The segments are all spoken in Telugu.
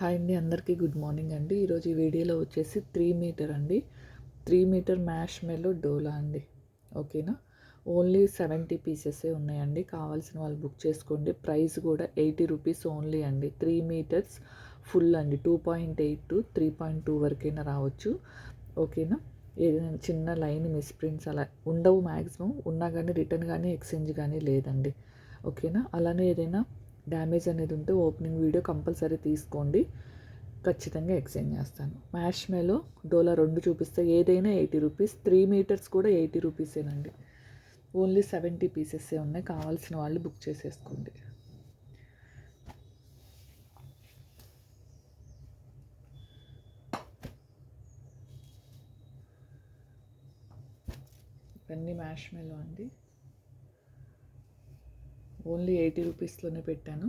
హాయ్ అండి అందరికీ గుడ్ మార్నింగ్ అండి. ఈరోజు ఈ వీడియోలో వచ్చేసి త్రీ మీటర్ అండి. త్రీ మీటర్ మ్యాష్ మెలో డోలా అండి. ఓకేనా? ఓన్లీ సెవెంటీ పీసెసే ఉన్నాయండి. కావాల్సిన వాళ్ళు బుక్ చేసుకోండి. ప్రైస్ కూడా ఎయిటీ రూపీస్ ఓన్లీ అండి. త్రీ మీటర్స్ ఫుల్ అండి. Two point eight to three point two వరకైనా రావచ్చు. ఓకేనా? ఏదైనా చిన్న లైన్ మిస్ప్రింట్స్ అలా ఉండవు మ్యాక్సిమం ఉన్నా కానీ రిటర్న్ కానీ ఎక్స్చేంజ్ కానీ లేదండి. ఓకేనా? అలానే ఏదైనా డ్యామేజ్ అనేది ఉంటే ఓపెనింగ్ వీడియో కంపల్సరీ తీసుకోండి. ఖచ్చితంగా ఎక్స్చేంజ్ చేస్తాను. మ్యాష్ మేలో డోలా రెండు చూపిస్తే ఏదైనా ఎయిటీ రూపీస్ త్రీ మీటర్స్ కూడా ఎయిటీ రూపీసేనండి ఓన్లీ సెవెంటీ పీసెస్సే ఉన్నాయి. కావాల్సిన వాళ్ళు బుక్ చేసేసుకోండి. ఇవన్నీ మ్యాష్ మేలో అండి. ఓన్లీ ఎయిటీ రూపీస్లోనే పెట్టాను.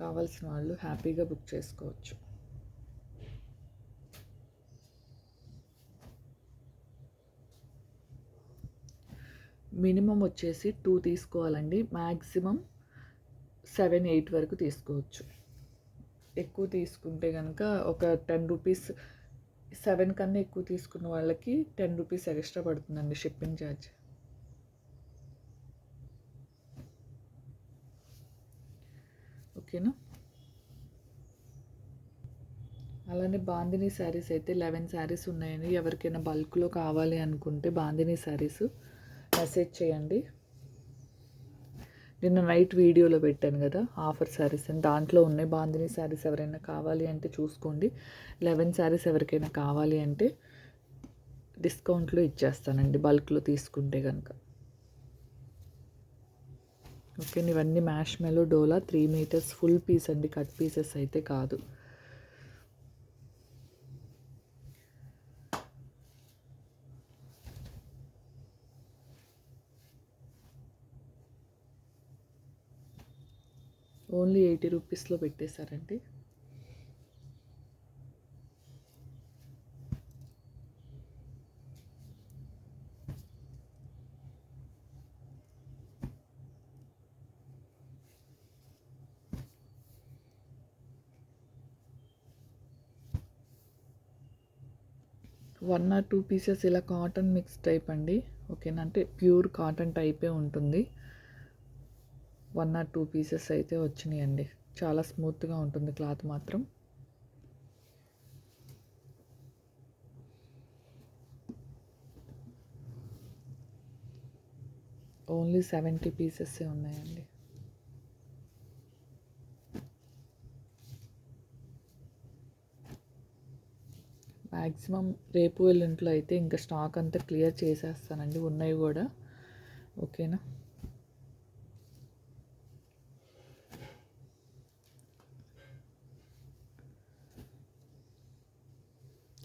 కావాల్సిన వాళ్ళు హ్యాపీగా బుక్ చేసుకోవచ్చు. మినిమం వచ్చేసి టూ తీసుకోవాలండి. మ్యాక్సిమం సెవెన్ ఎయిట్ వరకు తీసుకోవచ్చు. ఎక్కువ తీసుకుంటే కనుక ఒక టెన్ రూపీస్ సెవెన్ కన్నా ఎక్కువ తీసుకున్న వాళ్ళకి టెన్ రూపీస్ ఎక్స్ట్రా పడుతుందండి షిప్పింగ్ ఛార్జ్. ఓకేనా? అలానే బాందిని శారీస్ అయితే లెవెన్ శారీస్ ఉన్నాయండి. ఎవరికైనా బల్క్లో కావాలి అనుకుంటే బాందిని శారీస్ మెసేజ్ చేయండి. నిన్న నైట్ వీడియోలో పెట్టాను కదా ఆఫర్ శారీస్ అని. దాంట్లో ఉన్నాయి బాందిని శారీస్ ఎవరైనా కావాలి అంటే చూసుకోండి. లెవెన్ శారీస్ ఎవరికైనా కావాలి అంటే డిస్కౌంట్లో ఇచ్చేస్తానండి బల్క్లో తీసుకుంటే కనుక ఓకే ఇవన్నీ మ్యాష్ మెలో డోలా? త్రీ మీటర్స్ ఫుల్ పీస్ అండి కట్ పీసెస్ అయితే కాదు. ఓన్లీ ఎయిటీ రూపీస్లో పెట్టేశారండి. వన్ ఆర్ టూ పీసెస్ ఇలా కాటన్ మిక్స్ టైప్ అండి. ఓకేనా? అంటే ప్యూర్ కాటన్ టైపే ఉంటుంది. వన్ ఆర్ టూ పీసెస్ అయితే వచ్చినాయండి. చాలా స్మూత్గా ఉంటుంది క్లాత్ మాత్రం. ఓన్లీ సెవెంటీ పీసెస్ ఉన్నాయండి. మ్యాక్సిమం రేపు ఎల్లుంట్లో అయితే ఇంకా స్టాక్ అంతా క్లియర్ చేసేస్తానండి. ఉన్నాయి కూడా. ఓకేనా?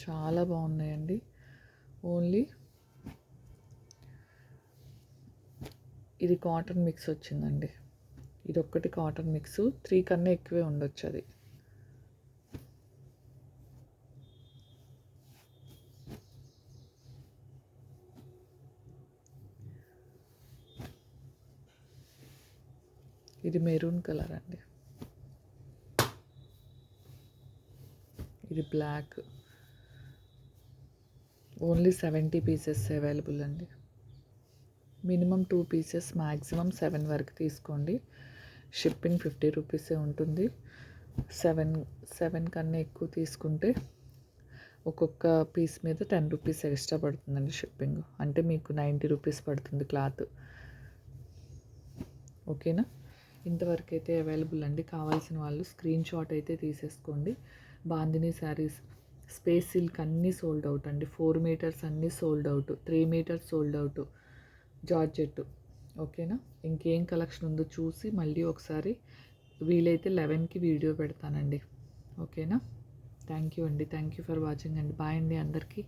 చాలా బాగున్నాయండి. ఓన్లీ ఇది కాటన్ మిక్స్ వచ్చిందండి. ఇది ఒక్కటి కాటన్ మిక్స్. త్రీ కన్నా ఎక్కువే ఉండొచ్చు అది. ఇది మెరూన్ కలర్ అండి. ఇది black. Only seventy pieces available అండి. Minimum two pieces maximum seven వరకు తీసుకోండి. షిప్పింగ్ ఫిఫ్టీ రూపీసే ఉంటుంది. సెవెన్ సెవెన్ కన్నా ఎక్కువ తీసుకుంటే ఒక్కొక్క పీస్ మీద టెన్ రూపీస్ ఎక్స్ట్రా పడుతుందండి షిప్పింగ్. అంటే మీకు నైంటీ రూపీస్ పడుతుంది క్లాత్. ఓకేనా? ఇంతవరకు అయితే అవైలబుల్ అండి. కావాల్సిన వాళ్ళు స్క్రీన్ షాట్ అయితే తీసేసుకోండి. బాందిని శారీస్ స్పేస్ సిల్క్ అన్నీ సోల్డ్ అవుట్ అండి. ఫోర్ మీటర్స్ అన్నీ sold out three meters sold out georgette. ఓకేనా? ఇంకేం కలెక్షన్ ఉందో చూసి మళ్ళీ ఒకసారి వీలైతే లెవెన్కి వీడియో పెడతానండి. ఓకేనా? థ్యాంక్ యూ అండి. థ్యాంక్ యూ ఫర్ వాచింగ్ అండి. బాయ్ అండి అందరికీ.